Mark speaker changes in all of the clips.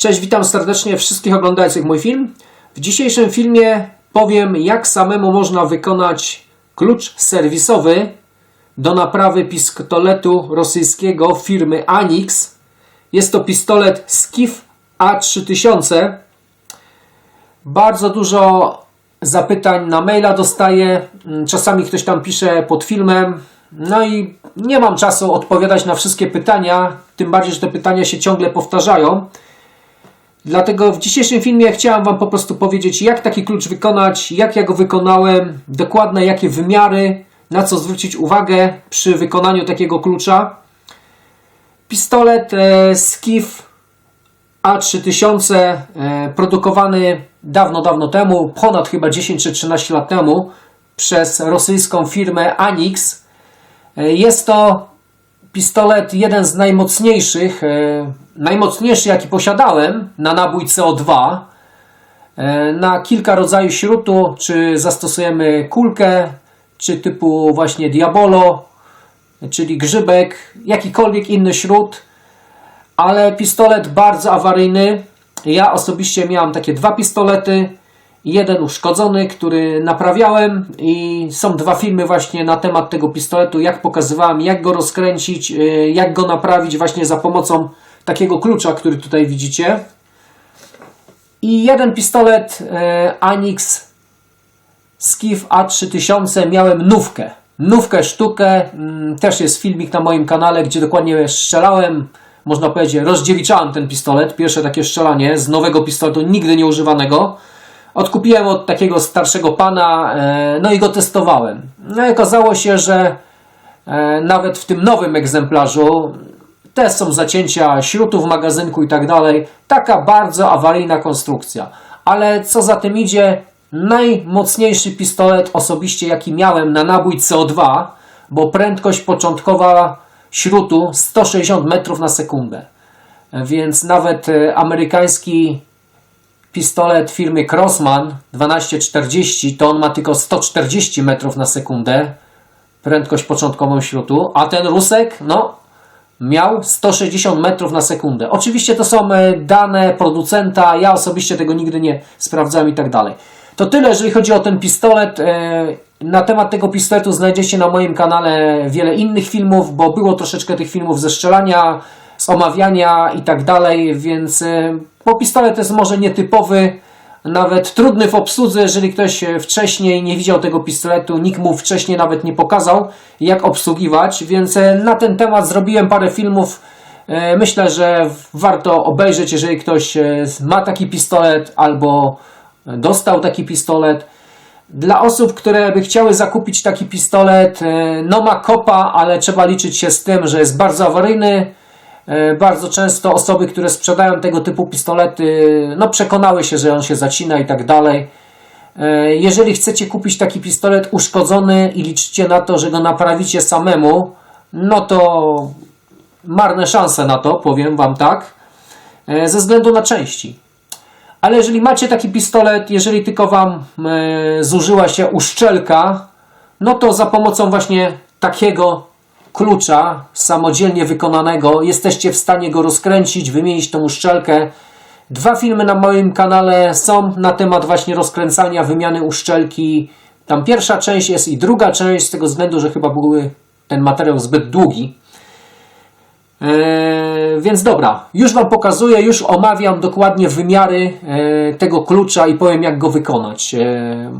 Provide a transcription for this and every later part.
Speaker 1: Cześć, witam serdecznie wszystkich oglądających mój film. W dzisiejszym filmie powiem, jak samemu można wykonać klucz serwisowy do naprawy pistoletu rosyjskiego firmy Anix. Jest to pistolet Skif A3000. Bardzo dużo zapytań na maila dostaję. Mm, Czasami ktoś tam pisze pod filmem. No i nie mam czasu odpowiadać na wszystkie pytania, tym bardziej, że te pytania się ciągle powtarzają. Dlatego w dzisiejszym filmie chciałem Wam po prostu powiedzieć, jak taki klucz wykonać, jak ja go wykonałem, dokładne jakie wymiary, na co zwrócić uwagę przy wykonaniu takiego klucza. Pistolet e, Skif A3000 e, produkowany dawno, dawno temu, ponad chyba 10 czy 13 lat temu przez rosyjską firmę Anix. E, Jest to pistolet jeden z najmocniejszych, e, najmocniejszy jaki posiadałem na nabój CO2. E, na kilka rodzajów śrutu, czy zastosujemy kulkę, czy typu właśnie Diabolo, czyli grzybek, jakikolwiek inny śrut, ale pistolet bardzo awaryjny. Ja osobiście miałem takie dwa pistolety. Jeden uszkodzony, który naprawiałem i są dwa filmy właśnie na temat tego pistoletu, jak pokazywałem, jak go rozkręcić, y, jak go naprawić właśnie za pomocą takiego klucza, który tutaj widzicie. I jeden pistolet e, Anix Skif A3000 miałem nówkę. Nówkę sztukę. Mm, Też jest filmik na moim kanale, gdzie dokładnie strzelałem. Można powiedzieć, rozdziewiczałem ten pistolet. Pierwsze takie strzelanie z nowego pistoletu, nigdy nie używanego. Odkupiłem od takiego starszego pana, e, no i go testowałem. No i okazało się, że e, nawet w tym nowym egzemplarzu też są zacięcia śrutów w magazynku i tak dalej. Taka bardzo awaryjna konstrukcja. Ale co za tym idzie, najmocniejszy pistolet osobiście jaki miałem na nabój CO2, bo prędkość początkowa śrutu 160 metrów na sekundę. Więc nawet e, amerykański pistolet firmy Crossman 1240 to on ma tylko 140 metrów na sekundę prędkość początkową śrutu, a ten Rusek no miał 160 metrów na sekundę. Oczywiście to są e, dane producenta, ja osobiście tego nigdy nie sprawdzałem i tak dalej. To tyle, jeżeli chodzi o ten pistolet. E, Na temat tego pistoletu znajdziecie na moim kanale wiele innych filmów, bo było troszeczkę tych filmów ze strzelania, z omawiania i tak dalej, więc e, bo pistolet jest może nietypowy, nawet trudny w obsłudze, jeżeli ktoś e, wcześniej nie widział tego pistoletu, nikt mu wcześniej nawet nie pokazał, jak obsługiwać, więc e, na ten temat zrobiłem parę filmów. E, Myślę, że warto obejrzeć, jeżeli ktoś ma taki pistolet albo dostał taki pistolet. Dla osób, które by chciały zakupić taki pistolet, no ma kopa, ale trzeba liczyć się z tym, że jest bardzo awaryjny. E, Bardzo często osoby, które sprzedają tego typu pistolety, no przekonały się, że on się zacina i tak dalej. E, Jeżeli chcecie kupić taki pistolet uszkodzony i liczycie na to, że go naprawicie samemu, no to marne szanse na to, powiem Wam tak, e, ze względu na części. Ale jeżeli macie taki pistolet, jeżeli tylko Wam zużyła się uszczelka, no to za pomocą właśnie takiego klucza samodzielnie wykonanego jesteście w stanie go rozkręcić, wymienić tą uszczelkę. Dwa filmy na moim kanale są na temat właśnie rozkręcania, wymiany uszczelki. Tam pierwsza część jest i druga część, z tego względu, że chyba były ten materiał zbyt długi. Eee, więc dobra, już Wam pokazuję, już omawiam dokładnie wymiary e, tego klucza i powiem jak go wykonać. E,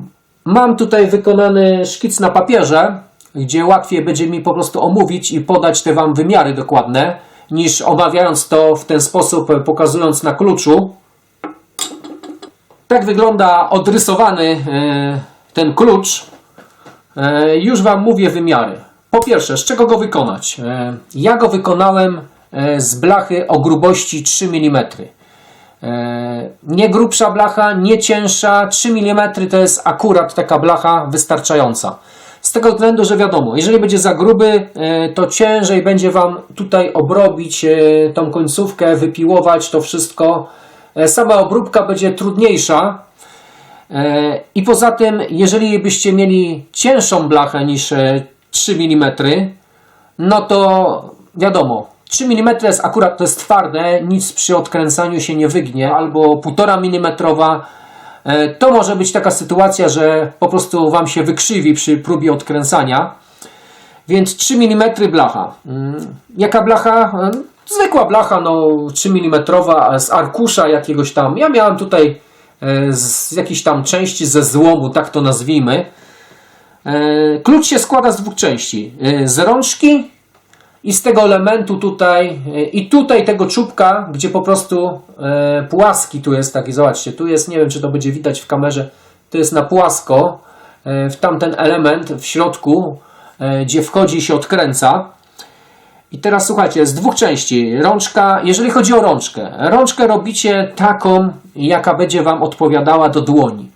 Speaker 1: mam tutaj wykonany szkic na papierze, gdzie łatwiej będzie mi po prostu omówić i podać te Wam wymiary dokładne, niż omawiając to w ten sposób, pokazując na kluczu. Tak wygląda odrysowany e, ten klucz. E, Już Wam mówię wymiary. Po pierwsze, z czego go wykonać? E, Ja go wykonałem z blachy o grubości 3 mm. Nie grubsza blacha, nie cięższa. 3 mm to jest akurat taka blacha wystarczająca. Z tego względu, że wiadomo, jeżeli będzie za gruby, e, to ciężej będzie Wam tutaj obrobić e, tą końcówkę, wypiłować to wszystko. E, Sama obróbka będzie trudniejsza. I poza tym, jeżeli byście mieli cięższą blachę niż e, 3 mm, no to wiadomo, 3 mm jest akurat, to jest twarde, nic przy odkręcaniu się nie wygnie, albo 1,5 mm. E, To może być taka sytuacja, że po prostu Wam się wykrzywi przy próbie odkręcania. Więc 3 mm blacha. Jaka blacha? E, Zwykła blacha, no 3 mm z arkusza jakiegoś tam. Ja miałem tutaj e, z jakiejś tam części ze złomu, tak to nazwijmy. Klucz się składa z dwóch części. Z rączki i z tego elementu tutaj e, i tutaj tego czubka, gdzie po prostu e, płaski tu jest taki, zobaczcie, tu jest, nie wiem czy to będzie widać w kamerze, to jest na płasko, e, w tamten element w środku, gdzie wchodzi i się odkręca. I teraz słuchajcie, z dwóch części. Rączka, jeżeli chodzi o rączkę, rączkę robicie taką, jaka będzie Wam odpowiadała do dłoni.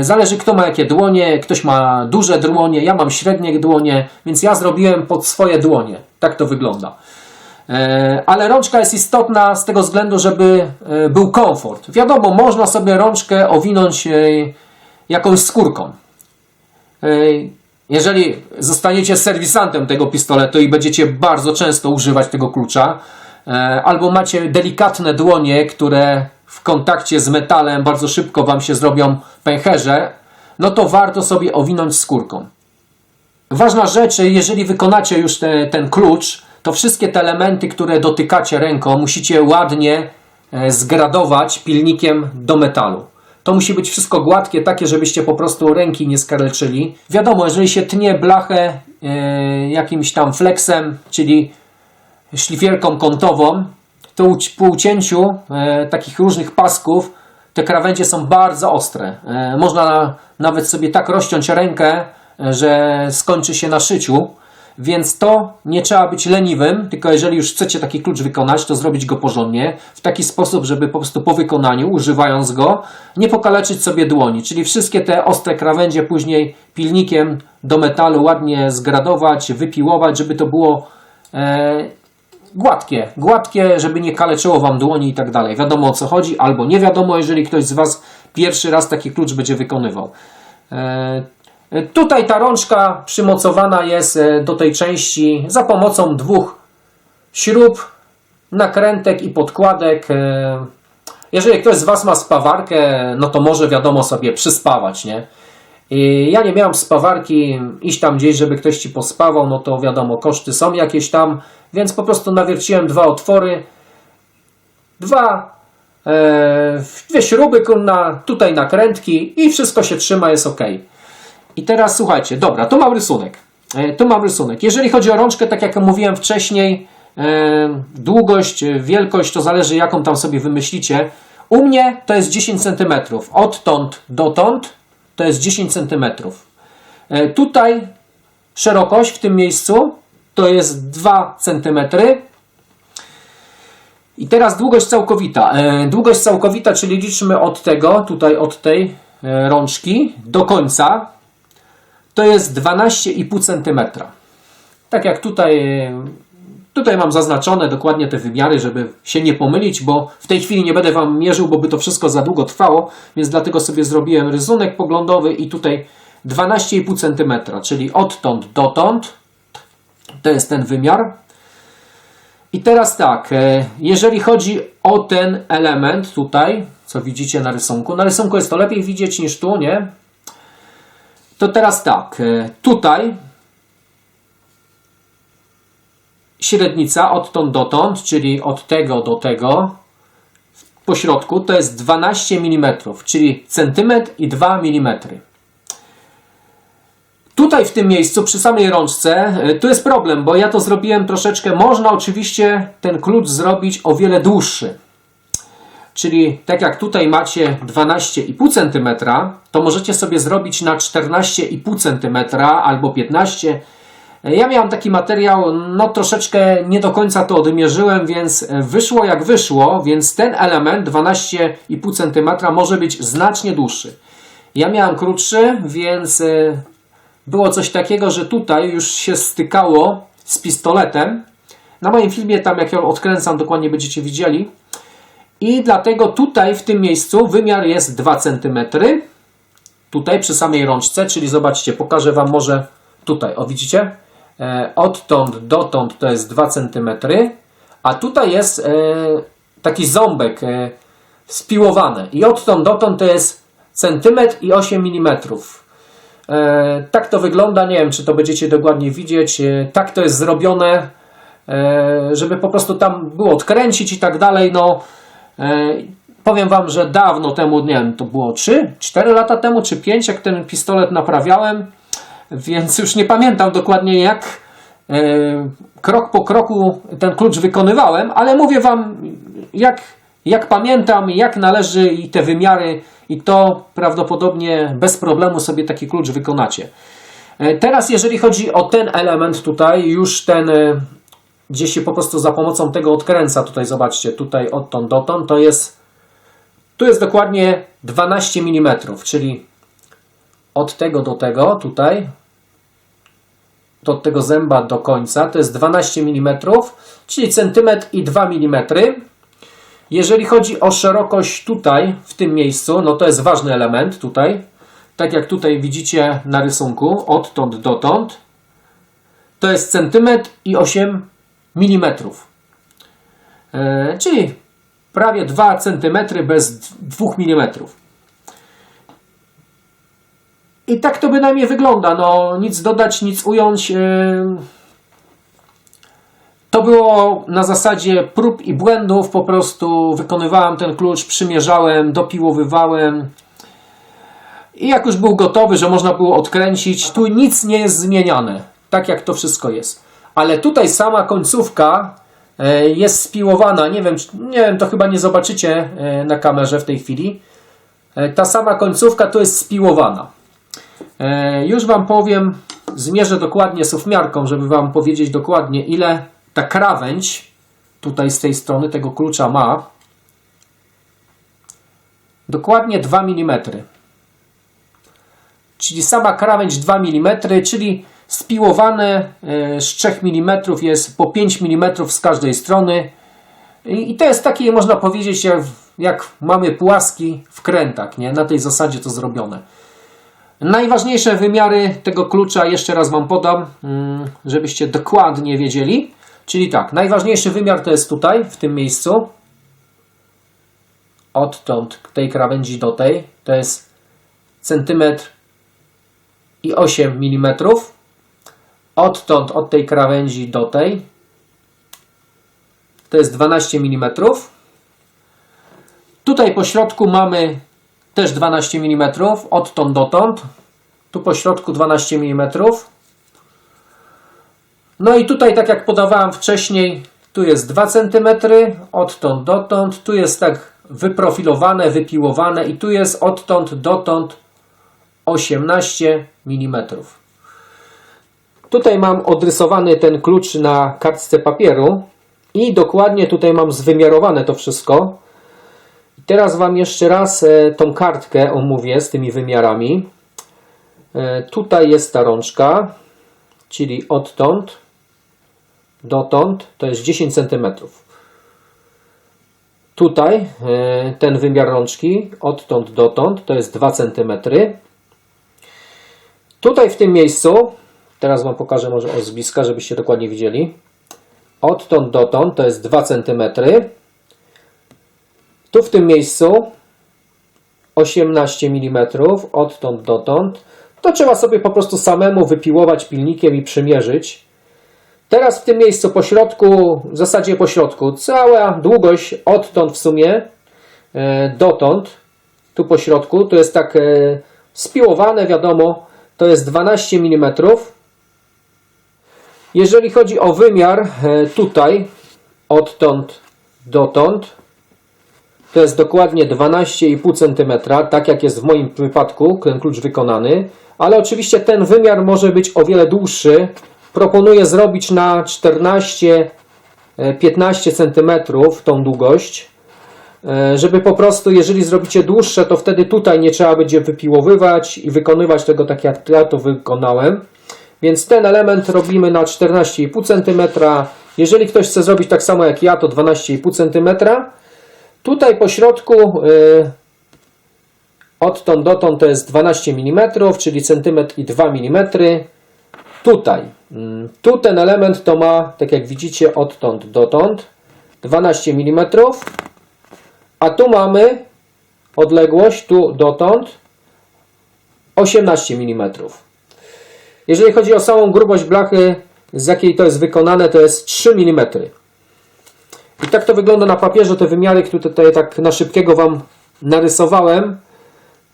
Speaker 1: Zależy kto ma jakie dłonie, ktoś ma duże dłonie, ja mam średnie dłonie, więc ja zrobiłem pod swoje dłonie. Tak to wygląda. E, Ale rączka jest istotna z tego względu, żeby e, był komfort. Wiadomo, można sobie rączkę owinąć e, jakąś skórką. Jeżeli zostaniecie serwisantem tego pistoletu i będziecie bardzo często używać tego klucza, albo macie delikatne dłonie, które w kontakcie z metalem bardzo szybko Wam się zrobią pęcherze, no to warto sobie owinąć skórką. Ważna rzecz, jeżeli wykonacie już te, ten klucz, to wszystkie te elementy, które dotykacie ręką, musicie ładnie e, zgradować pilnikiem do metalu. To musi być wszystko gładkie, takie, żebyście po prostu ręki nie skaleczyli. Wiadomo, jeżeli się tnie blachę e, jakimś tam flexem, czyli szlifierką kątową, to po ucięciu e, takich różnych pasków te krawędzie są bardzo ostre. Można nawet sobie tak rozciąć rękę, że skończy się na szyciu. Więc to nie trzeba być leniwym, tylko jeżeli już chcecie taki klucz wykonać, to zrobić go porządnie, w taki sposób, żeby po prostu po wykonaniu, używając go, nie pokaleczyć sobie dłoni. Czyli wszystkie te ostre krawędzie później pilnikiem do metalu ładnie zgradować, wypiłować, żeby to było e, gładkie, gładkie, żeby nie kaleczyło Wam dłoni i tak dalej. Wiadomo o co chodzi, albo nie wiadomo, jeżeli ktoś z Was pierwszy raz taki klucz będzie wykonywał. E, Tutaj ta rączka przymocowana jest e, do tej części za pomocą dwóch śrub, nakrętek i podkładek. E, Jeżeli ktoś z Was ma spawarkę, no to może wiadomo sobie przyspawać, nie? I ja nie miałem spawarki, iść tam gdzieś, żeby ktoś Ci pospawał, no to wiadomo, koszty są jakieś tam, więc po prostu nawierciłem dwa otwory, dwa, e, dwie śruby, kurna, tutaj nakrętki i wszystko się trzyma, jest ok. I teraz słuchajcie, dobra, tu mam rysunek. E, tu mam rysunek. Jeżeli chodzi o rączkę, tak jak mówiłem wcześniej, e, długość, e, wielkość, to zależy jaką tam sobie wymyślicie. U mnie to jest 10 cm. Odtąd dotąd to jest 10 cm. Tutaj szerokość w tym miejscu to jest 2 cm. I teraz długość całkowita. Długość całkowita, czyli liczmy od tego, tutaj od tej rączki do końca, to jest 12,5 cm. Tak jak tutaj, tutaj mam zaznaczone dokładnie te wymiary, żeby się nie pomylić, bo w tej chwili nie będę Wam mierzył, bo by to wszystko za długo trwało, więc dlatego sobie zrobiłem rysunek poglądowy i tutaj 12,5 cm, czyli odtąd dotąd, to jest ten wymiar. I teraz tak, e, jeżeli chodzi o ten element tutaj, co widzicie na rysunku, na rysunku jest to lepiej widzieć niż tu, nie? To teraz tak, e, tutaj średnica odtąd dotąd, czyli od tego do tego, po środku to jest 12 mm, czyli centymetr i 2 mm. Tutaj w tym miejscu, przy samej rączce, y, tu jest problem, bo ja to zrobiłem troszeczkę. Można oczywiście ten klucz zrobić o wiele dłuższy. Czyli tak jak tutaj macie 12,5 cm, to możecie sobie zrobić na 14,5 cm albo 15 ja miałem taki materiał, no troszeczkę nie do końca to odmierzyłem, więc wyszło jak wyszło, więc ten element 12,5 cm może być znacznie dłuższy. Ja miałem krótszy, więc e, było coś takiego, że tutaj już się stykało z pistoletem. Na moim filmie, tam jak ją odkręcam, dokładnie będziecie widzieli. I dlatego tutaj w tym miejscu wymiar jest 2 cm. Tutaj przy samej rączce, czyli zobaczcie, pokażę Wam może tutaj, o widzicie? E, Odtąd dotąd to jest 2 cm, A tutaj jest e, taki ząbek e, spiłowany i odtąd dotąd to jest centymetr i 8 mm. Tak to wygląda, nie wiem czy to będziecie dokładnie widzieć. Tak to jest zrobione, żeby po prostu tam było odkręcić i tak dalej. No, powiem Wam, że dawno temu, nie wiem, to było 3, 4 lata temu czy 5, jak ten pistolet naprawiałem, więc już nie pamiętam dokładnie jak e, krok po kroku ten klucz wykonywałem, ale mówię Wam, jak, jak pamiętam, jak należy i te wymiary, i to prawdopodobnie bez problemu sobie taki klucz wykonacie. E, Teraz, jeżeli chodzi o ten element tutaj, już ten, e, gdzie się po prostu za pomocą tego odkręca, tutaj zobaczcie, tutaj odtąd dotąd, to jest, tu jest dokładnie 12 mm, czyli od tego do tego, tutaj, do tego zęba do końca, to jest 12 mm, czyli centymetr i 2 mm. Jeżeli chodzi o szerokość tutaj, w tym miejscu, no to jest ważny element tutaj. Tak jak tutaj widzicie na rysunku, odtąd dotąd, to jest centymetr i 8 mm. E, czyli prawie 2 cm bez 2 mm. I tak to bynajmniej wygląda. No, nic dodać, nic ująć. Yy... To było na zasadzie prób i błędów. Po prostu wykonywałem ten klucz, przymierzałem, dopiłowywałem. I jak już był gotowy, że można było odkręcić, tu nic nie jest zmieniane. Tak jak to wszystko jest. Ale tutaj sama końcówka e, jest spiłowana. Nie wiem, nie wiem, to chyba nie zobaczycie e, na kamerze w tej chwili. E, Ta sama końcówka tu jest spiłowana. Już Wam powiem, zmierzę dokładnie sufmiarką, żeby Wam powiedzieć dokładnie, ile ta krawędź tutaj z tej strony tego klucza ma. Dokładnie 2 mm. Czyli sama krawędź 2 mm, czyli spiłowane e, z 3 mm jest po 5 mm z każdej strony. I to jest takie, można powiedzieć, jak, jak mamy płaski wkrętak, nie? Na tej zasadzie to zrobione. Najważniejsze wymiary tego klucza jeszcze raz Wam podam, mm, żebyście dokładnie wiedzieli. Czyli tak, najważniejszy wymiar to jest tutaj, w tym miejscu. Odtąd tej krawędzi do tej to jest centymetr i 8 mm. Odtąd od tej krawędzi do tej to jest 12 mm. Tutaj po środku mamy też 12 mm, odtąd dotąd. Tu po środku 12 mm. No i tutaj, tak jak podawałem wcześniej, tu jest 2 cm, odtąd dotąd. Tu jest tak wyprofilowane, wypiłowane i tu jest odtąd dotąd 18 mm. Tutaj mam odrysowany ten klucz na kartce papieru i dokładnie tutaj mam zwymiarowane to wszystko. Teraz Wam jeszcze raz e, tą kartkę omówię z tymi wymiarami. E, Tutaj jest ta rączka, czyli odtąd dotąd to jest 10 cm. Tutaj e, ten wymiar rączki odtąd dotąd to jest 2 cm. Tutaj w tym miejscu, teraz Wam pokażę może z bliska, żebyście dokładnie widzieli. Odtąd dotąd to jest 2 cm. Tu w tym miejscu 18 mm, odtąd dotąd. To trzeba sobie po prostu samemu wypiłować pilnikiem i przymierzyć. Teraz w tym miejscu po środku, w zasadzie po środku, cała długość odtąd w sumie e, dotąd, tu po środku, to jest tak e, spiłowane, wiadomo, to jest 12 mm. Jeżeli chodzi o wymiar e, tutaj, odtąd dotąd, to jest dokładnie 12,5 cm, tak jak jest w moim wypadku, ten klucz wykonany. Ale oczywiście ten wymiar może być o wiele dłuższy. Proponuję zrobić na 14-15 cm tą długość, e, żeby po prostu, jeżeli zrobicie dłuższe, to wtedy tutaj nie trzeba będzie wypiłowywać i wykonywać tego tak jak ja to wykonałem. Więc ten element robimy na 14,5 cm. Jeżeli ktoś chce zrobić tak samo jak ja, to 12,5 cm. Tutaj po środku y, odtąd dotąd to jest 12 mm, czyli centymetr i 2 mm. Tutaj, tu ten element to ma, tak jak widzicie, odtąd dotąd 12 mm, a tu mamy odległość tu dotąd 18 mm. Jeżeli chodzi o samą grubość blachy, z jakiej to jest wykonane, to jest 3 mm. I tak to wygląda na papierze, te wymiary, które tutaj tak na szybkiego Wam narysowałem,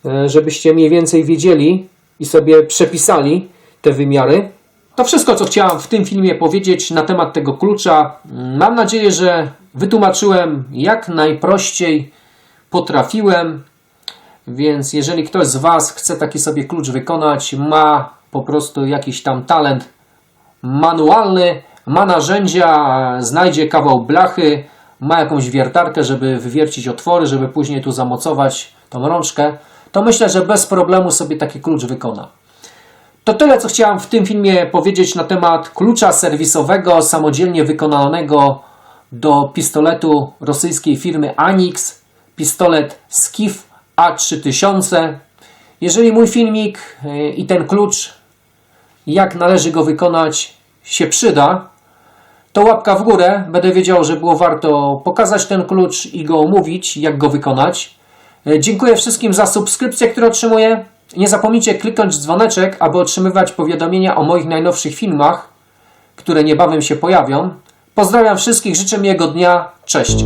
Speaker 1: e, żebyście mniej więcej wiedzieli i sobie przepisali te wymiary. To wszystko, co chciałem w tym filmie powiedzieć na temat tego klucza. Mam nadzieję, że wytłumaczyłem jak najprościej potrafiłem. Więc jeżeli ktoś z Was chce taki sobie klucz wykonać, ma po prostu jakiś tam talent manualny, ma narzędzia, znajdzie kawał blachy, ma jakąś wiertarkę, żeby wywiercić otwory, żeby później tu zamocować tą rączkę, to myślę, że bez problemu sobie taki klucz wykona. To tyle, co chciałem w tym filmie powiedzieć na temat klucza serwisowego samodzielnie wykonanego do pistoletu rosyjskiej firmy Anix, pistolet Skif A3000. Jeżeli mój filmik y, i ten klucz, jak należy go wykonać, się przyda, to łapka w górę. Będę wiedział, że było warto pokazać ten klucz i go omówić, jak go wykonać. E, Dziękuję wszystkim za subskrypcje, które otrzymuję. Nie zapomnijcie kliknąć dzwoneczek, aby otrzymywać powiadomienia o moich najnowszych filmach, które niebawem się pojawią. Pozdrawiam wszystkich, życzę miłego dnia. Cześć!